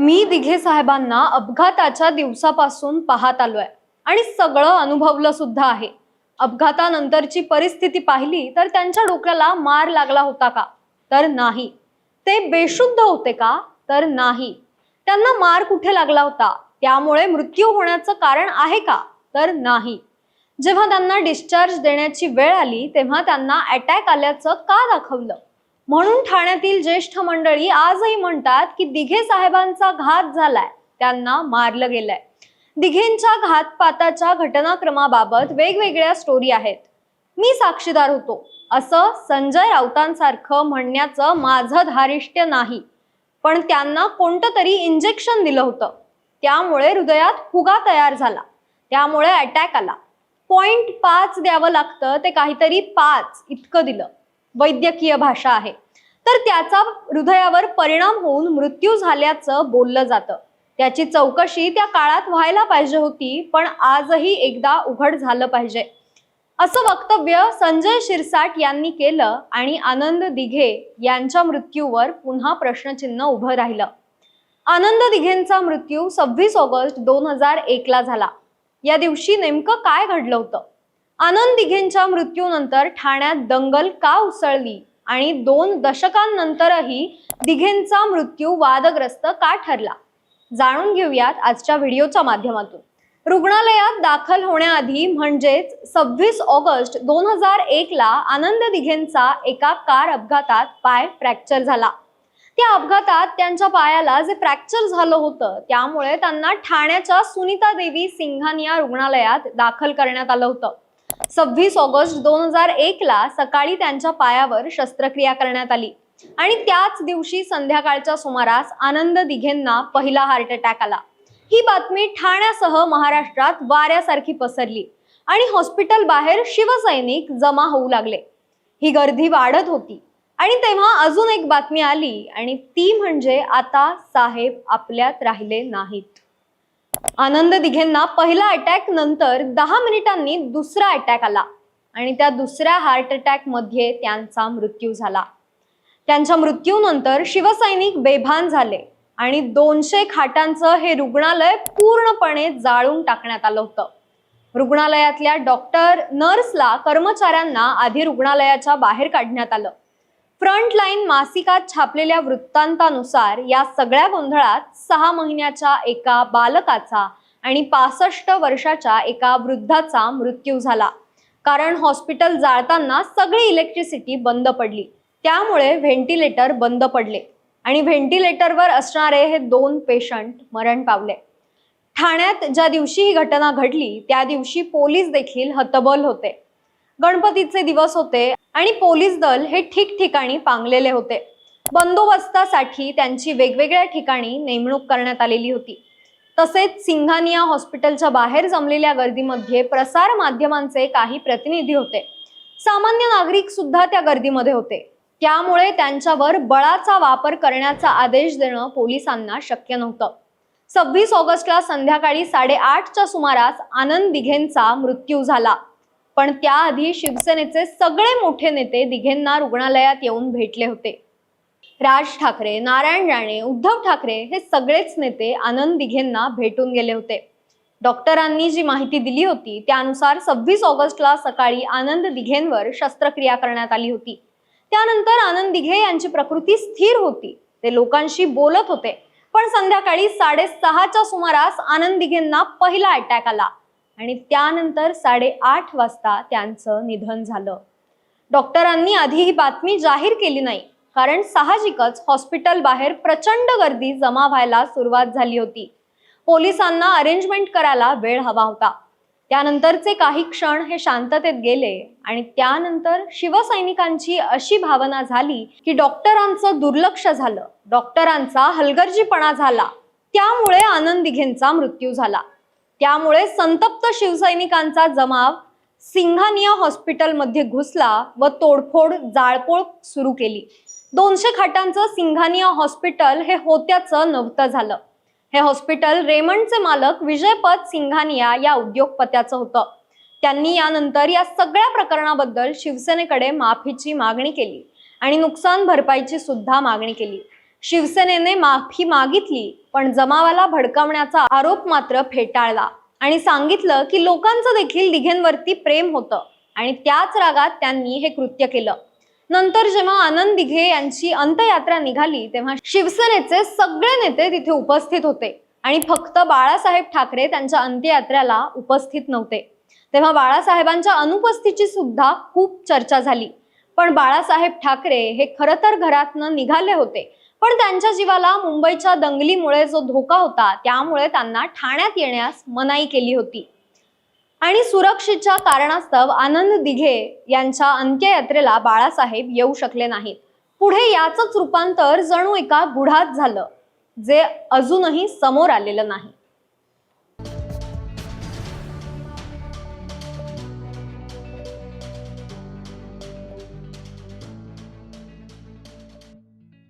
मी दिघे साहेबांना अपघाताच्या दिवसापासून पाहत आलोय आणि सगळं अनुभवलं सुद्धा आहे. अपघातानंतरची परिस्थिती पाहिली तर त्यांच्या डोक्याला मार लागला होता का? तर नाही. ते बेशुद्ध होते का? तर नाही. त्यांना मार कुठे लागला होता? त्यामुळे मृत्यू होण्याचं कारण आहे का? तर नाही. जेव्हा त्यांना डिस्चार्ज देण्याची वेळ आली तेव्हा त्यांना अटॅक आल्याचं का दाखवलं? म्हणून ठाण्यातील ज्येष्ठ मंडळी आजही म्हणतात की दिघे साहेबांचा घात झालाय त्यांना मारलं गेलंय. दिघेंच्या घातपाताच्या घटनाक्रमाबाबत वेगवेगळ्या स्टोरी आहेत. मी साक्षीदार होतो असं संजय राऊतांसारखं म्हणण्याचं माझं धारिष्ट्य नाही. पण त्यांना कोणतं तरी इंजेक्शन दिलं होतं. त्यामुळे हृदयात फुगा तयार झाला. त्यामुळे अटॅक आला. पॉइंट पाच द्यावं लागतं ते काहीतरी पाच इतकं दिलं. वैद्यकीय भाषा आहे. तर त्याचा हृदयावर परिणाम होऊन मृत्यू झाल्याचं बोललं जातं. त्याची चौकशी त्या काळात व्हायला पाहिजे होती पण आजही एकदा उघड झालं पाहिजे. असं वक्तव्य संजय शिरसाट यांनी केलं आणि आनंद दिघे यांच्या मृत्यूवर पुन्हा प्रश्नचिन्ह उभं राहिलं. आनंद दिघेंचा मृत्यू सव्वीस ऑगस्ट दोन हजार एकला झाला. या दिवशी नेमकं काय घडलं होतं? आनंद दिघेंच्या मृत्यूनंतर ठाण्यात दंगल का उसळली? आणि दोन दशकांनंतरही दिघेंचा मृत्यू वादग्रस्त का ठरला? जाणून घेऊयात आजच्या व्हिडिओच्या माध्यमातून. रुग्णालयात दाखल होण्याआधी म्हणजेच सव्वीस ऑगस्ट दोन हजार एक ला आनंद दिघेंचा एका कार अपघातात पाय फ्रॅक्चर झाला. त्या अपघातात त्यांच्या पायाला जे फ्रॅक्चर झालं होतं त्यामुळे त्यांना ठाण्याच्या सुनीता देवी सिंघानिया रुग्णालयात दाखल करण्यात आलं होतं. सव्वीस ऑगस्ट दोन हजार एक ला सकाळी त्यांच्या पायावर शस्त्रक्रिया करण्यात आली. आणि त्याच दिवशी संध्याकाळच्या सुमारास आनंद दिघेंना पहिला हार्ट अटॅक आला. ही बातमी ठाण्यासह महाराष्ट्रात वाऱ्यासारखी पसरली आणि हॉस्पिटल बाहेर शिवसैनिक जमा होऊ लागले. ही गर्दी वाढत होती आणि तेव्हा अजून एक बातमी आली आणि ती म्हणजे आता साहेब आपल्यात राहिले नाहीत. आनंद दिघेंना पहिला अटॅक नंतर दहा मिनिटांनी दुसरा अटॅक आला. आणि त्या दुसऱ्या हार्ट अटॅकमध्ये त्यांचा मृत्यू झाला. त्यांच्या मृत्यूनंतर शिवसैनिक बेभान झाले आणि दोनशे खाटांचं हे रुग्णालय पूर्णपणे जाळून टाकण्यात आलं होतं. रुग्णालयातल्या डॉक्टर नर्सला कर्मचाऱ्यांना आधी रुग्णालयाच्या बाहेर काढण्यात आलं. फ्रंटलाईन मासिकात छापलेल्या वृत्तांतानुसार या सगळ्या गोंधळात सहा महिन्याच्या एका बालकाचा आणि पासष्ट वर्षाच्या एका वृद्धाचा मृत्यू झाला. कारण हॉस्पिटल जाळताना सगळी इलेक्ट्रिसिटी बंद पडली. त्यामुळे व्हेंटिलेटर बंद पडले आणि व्हेंटिलेटरवर असणारे हे दोन पेशंट मरण पावले. ठाण्यात ज्या दिवशी ही घटना घडली त्या दिवशी पोलीस देखील हतबल होते. गणपतीचे दिवस होते आणि पोलीस दल हे ठिकठिकाणी पांगलेले होते. बंदोबस्तासाठी त्यांची वेगवेगळ्या ठिकाणी नेमणूक करण्यात आलेली होती. तसेच सिंघानिया हॉस्पिटलच्या बाहेर जमलेल्या गर्दीमध्ये प्रसार माध्यमांचे काही प्रतिनिधी होते. सामान्य नागरिक सुद्धा त्या गर्दीमध्ये होते. त्यामुळे त्यांच्यावर बळाचा वापर करण्याचा आदेश देणं पोलिसांना शक्य नव्हतं. सव्वीस ऑगस्टला संध्याकाळी साडेआठच्या सुमारास आनंद दिघेंचा मृत्यू झाला. पण त्याआधी शिवसेनेचे सगळे मोठे नेते दिघेंना रुग्णालयात येऊन भेटले होते. राज ठाकरे नारायण राणे उद्धव ठाकरे हे सगळेच नेते आनंद दिघेंना भेटून गेले होते. डॉक्टरांनी जी माहिती दिली होती त्यानुसार सव्वीस ऑगस्टला सकाळी आनंद दिघेंवर शस्त्रक्रिया करण्यात आली होती. त्यानंतर आनंद दिघे यांची प्रकृती स्थिर होती. ते लोकांशी बोलत होते. पण संध्याकाळी साडेसहाच्या सुमारास आनंद दिघेंना पहिला अटॅक आला. आणि त्यानंतर साडेआठ वाजता त्यांचं निधन झालं. डॉक्टरांनी आधी ही बातमी जाहीर केली नाही कारण साहजिकच हॉस्पिटल बाहेर प्रचंड गर्दी जमा व्हायला सुरुवात झाली होती. पोलिसांना अरेंजमेंट करायला वेळ हवा होता. त्यानंतरचे काही क्षण हे शांततेत गेले आणि त्यानंतर शिवसैनिकांची अशी भावना झाली की डॉक्टरांचं दुर्लक्ष झालं. डॉक्टरांचा हलगर्जीपणा झाला. त्यामुळे आनंद दिघेंचा मृत्यू झाला. त्यामुळे संतप्त शिवसैनिकांचा जमाव सिंघानिया हॉस्पिटलमध्ये घुसला व तोडफोड जाळपोळ सुरू केली. दोनशे खाटांचं सिंघानिया हॉस्पिटल हे होत्याचं नव्हतं झालं. हे हॉस्पिटल रेमंडचे मालक विजयपद सिंघानिया या उद्योगपत्याचं होतं. त्यांनी यानंतर या सगळ्या प्रकरणाबद्दल शिवसेनेकडे माफीची मागणी केली आणि नुकसान भरपाईची सुद्धा मागणी केली. शिवसेनेने माफी मागितली पण जमावाला भडकावण्याचा आरोप मात्र फेटाळला. आणि सांगितलं की लोकांचं देखील दिघेंवरती प्रेम होतं आणि त्याच रागात त्यांनी हे कृत्य केलं. नंतर जेव्हा आनंद दिघे यांची अंत्ययात्रा निघाली तेव्हा शिवसेनेचे सगळे नेते तिथे उपस्थित होते आणि फक्त बाळासाहेब ठाकरे त्यांच्या अंत्ययात्रेला उपस्थित नव्हते. तेव्हा बाळासाहेबांच्या अनुपस्थितीची सुद्धा खूप चर्चा झाली. पण बाळासाहेब ठाकरे हे खरं तर घरातनं निघाले होते पण त्यांच्या जीवाला मुंबईच्या दंगलीमुळे जो धोका होता त्यामुळे त्यांना ठाण्यात येण्यास मनाई केली होती. आणि सुरक्षेच्या कारणास्तव आनंद दिघे यांच्या अंत्ययात्रेला बाळासाहेब येऊ शकले नाहीत. पुढे याचंच रूपांतर जणू एका गुढात झालं जे अजूनही समोर आलेलं नाही.